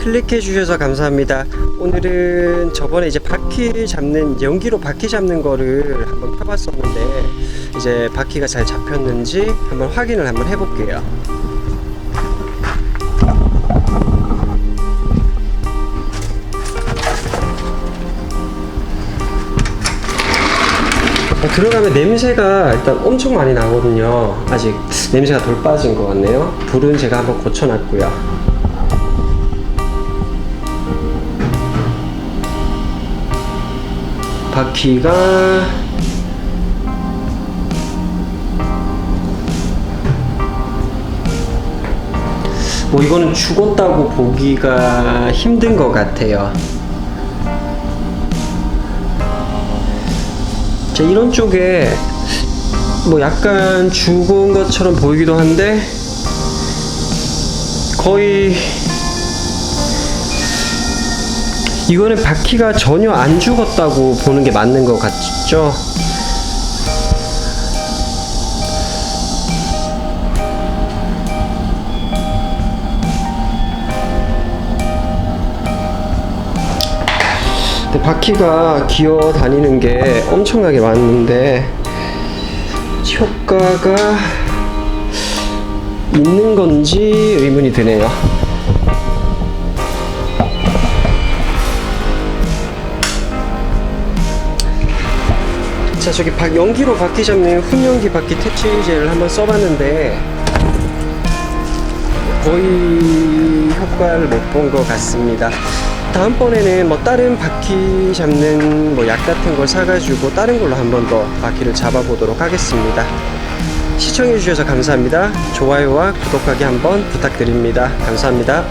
클릭해 주셔서 감사합니다. 오늘은 저번에 이제 바퀴 잡는 연기로 바퀴 잡는 거를 한번 펴봤었는데 이제 바퀴가 잘 잡혔는지 한번 확인을 한번 해볼게요. 어, 들어가면 냄새가 일단 엄청 많이 나거든요. 아직 냄새가 덜 빠진 것 같네요. 불은 제가 한번 고쳐놨고요. 바퀴가 뭐 이거는 죽었다고 보기가 힘든 것 같아요. 자, 이런 쪽에 뭐 약간 죽은 것처럼 보이기도 한데 거의 이거는 바퀴가 전혀 안 죽었다고 보는 게 맞는 것 같죠? 바퀴가 기어 다니는 게 엄청나게 많은데 효과가 있는 건지 의문이 드네요. 자 저기 바- 연기로 잡는 훈연기 바퀴 퇴치제를 한번 써봤는데 거의 효과를 못 본 것 같습니다. 다음번에는 뭐 다른 바퀴 잡는 뭐 약 같은 걸 사가지고 다른 걸로 한 번 더 바퀴를 잡아보도록 하겠습니다. 시청해주셔서 감사합니다. 좋아요와 구독하기 한번 부탁드립니다. 감사합니다.